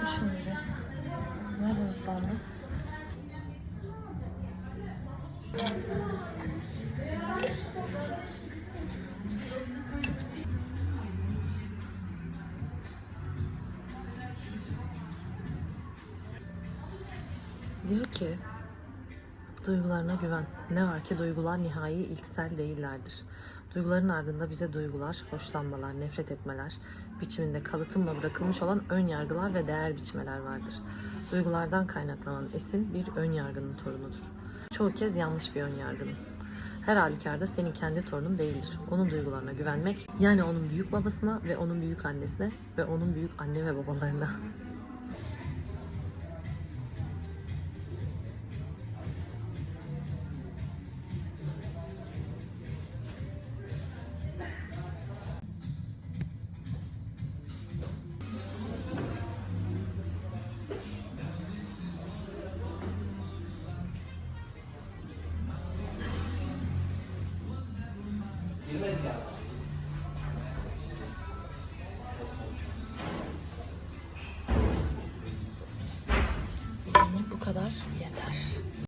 Düşünce. Nerede ıslandı? Diyor ki duygularına güven. Ne var ki duygular nihai ilksel değillerdir. Duyguların ardında bize duygular, hoşlanmalar, nefret etmeler biçiminde kalıtımla bırakılmış olan ön yargılar ve değer biçmeler vardır. Duygulardan kaynaklanan esin bir ön yargının torunudur. Çoğu kez yanlış bir ön yargının. Her halükarda senin kendi torunun değildir. Onun duygularına güvenmek, yani onun büyük babasına ve onun büyük annesine ve onun büyük anne ve babalarına bu kadar.